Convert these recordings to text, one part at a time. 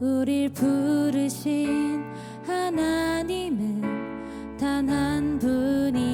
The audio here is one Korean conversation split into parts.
우릴 부르신 하나님은 단 한 분이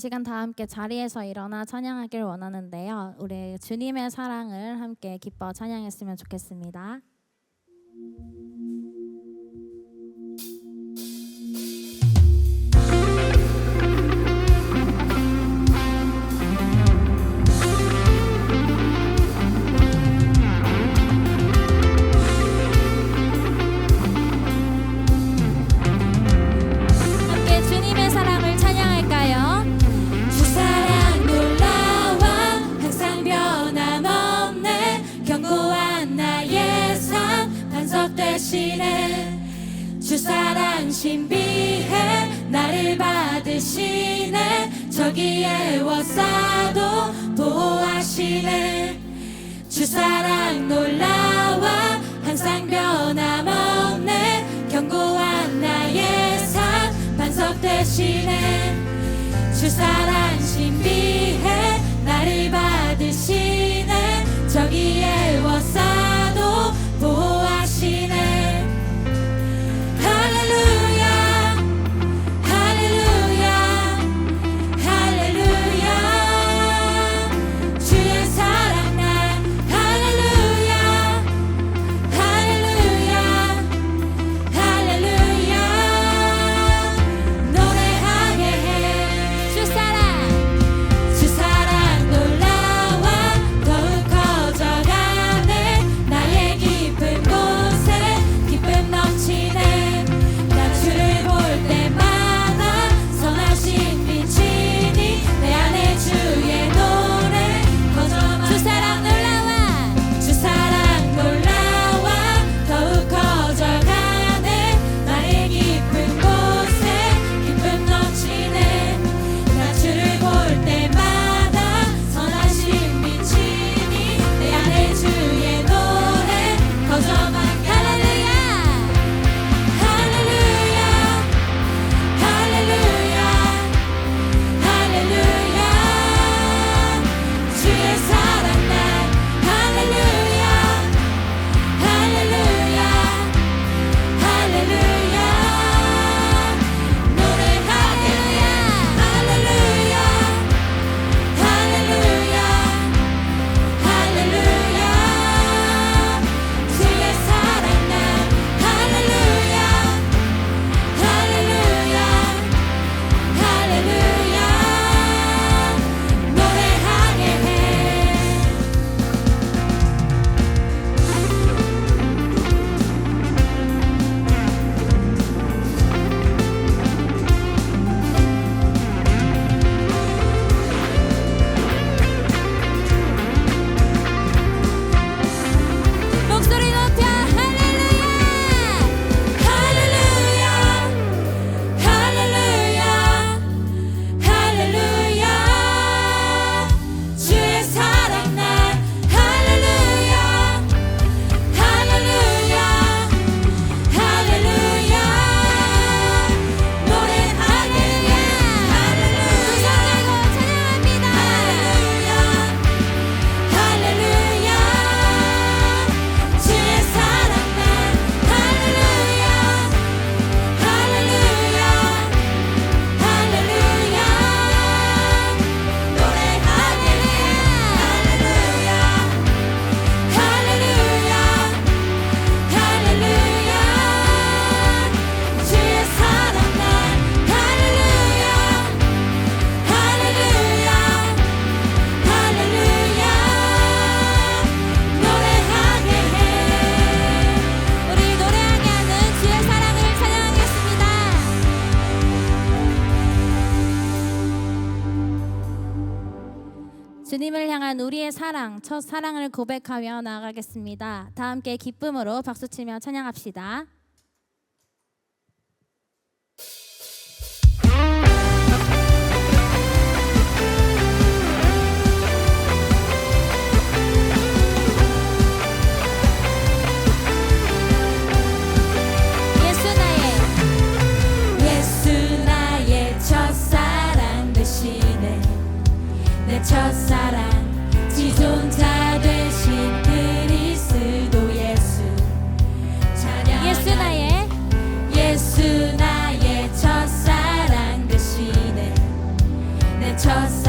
시간 다 함께 자리에서 일어나 찬양하길 원하는데요. 우리 주님의 사랑을 함께 기뻐 찬양했으면 좋겠습니다. 여기에 왔어도 보아시네. 주 사랑 놀라워 항상 변함없네. 견고한 나의 삶 반석 대신에 주 사랑 신비 주님을 향한 우리의 사랑, 첫 사랑을 고백하며 나아가겠습니다. 다 함께 기쁨으로 박수치며 찬양합시다. czas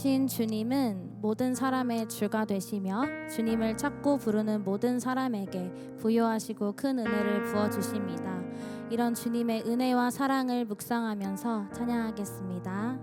되신 주님은 모든 사람의 주가 되시며 주님을 찾고 부르는 모든 사람에게 부여하시고 큰 은혜를 부어 주십니다. 이런 주님의 은혜와 사랑을 묵상하면서 찬양하겠습니다.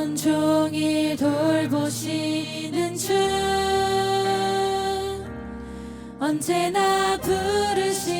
온종이 돌보시는 주 언제나 부르시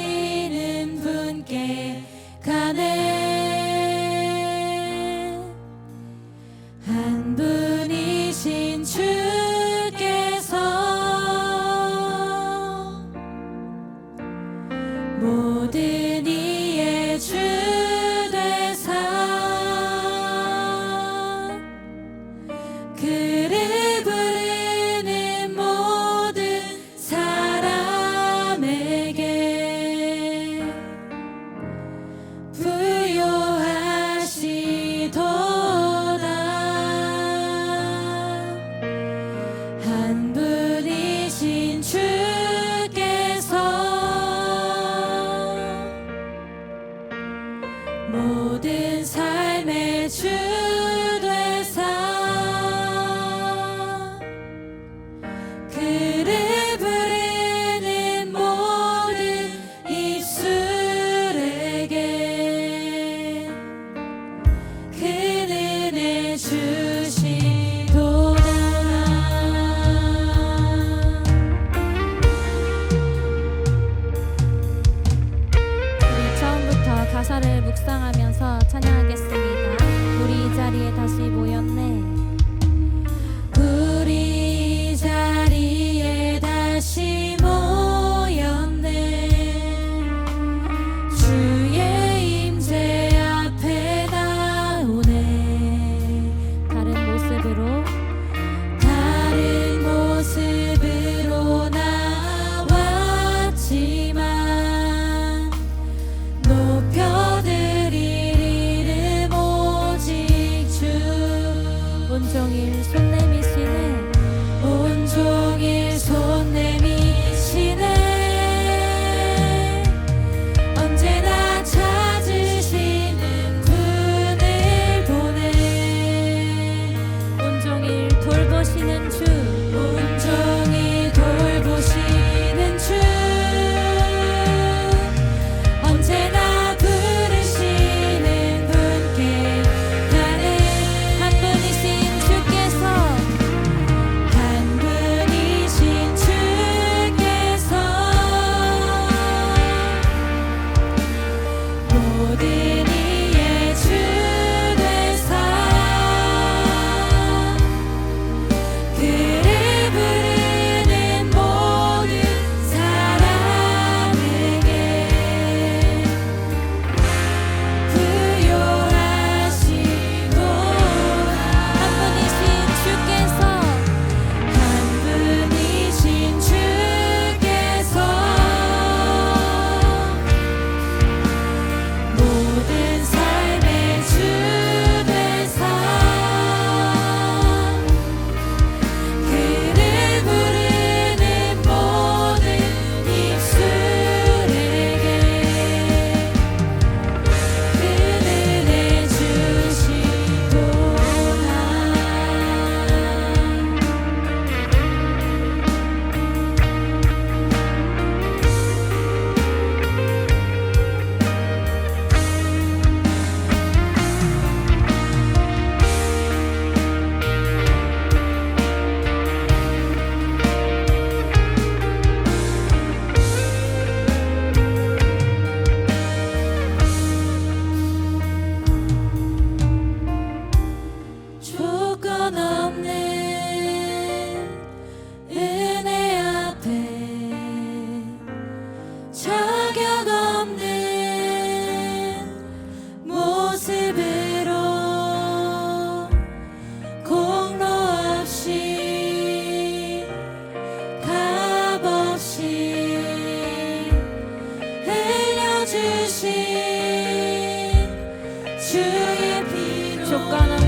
gonna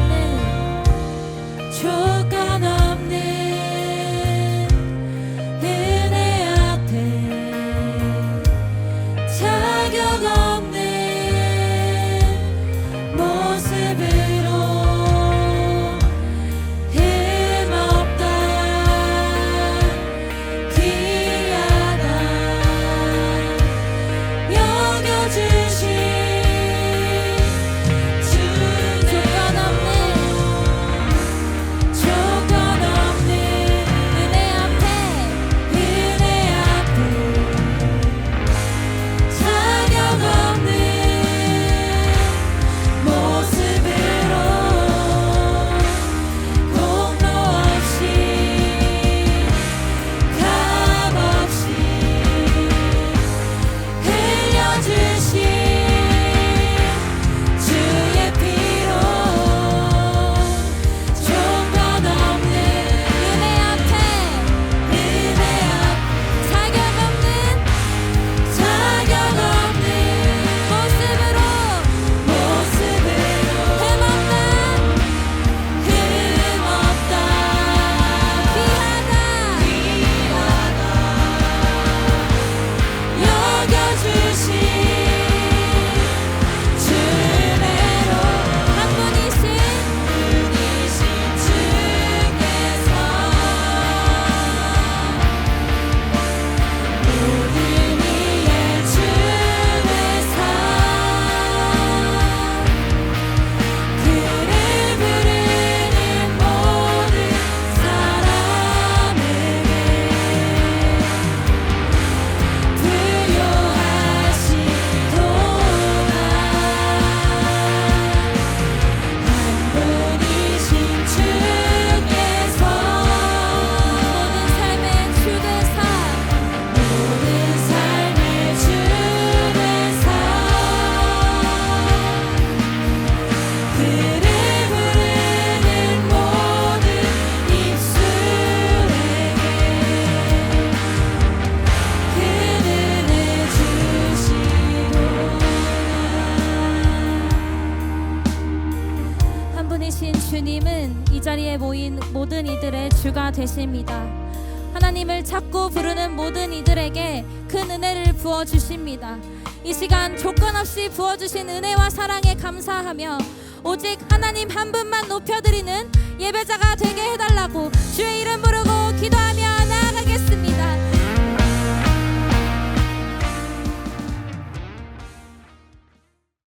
되십니다. 하나님을 찾고 부르는 모든 이들에게 큰 은혜를 부어 주십니다. 이 시간 조건 없이 부어 주신 은혜와 사랑에 감사하며 오직 하나님 한 분만 높여드리는 예배자가 되게 해달라고 주의 이름 부르고 기도하며 나아가겠습니다.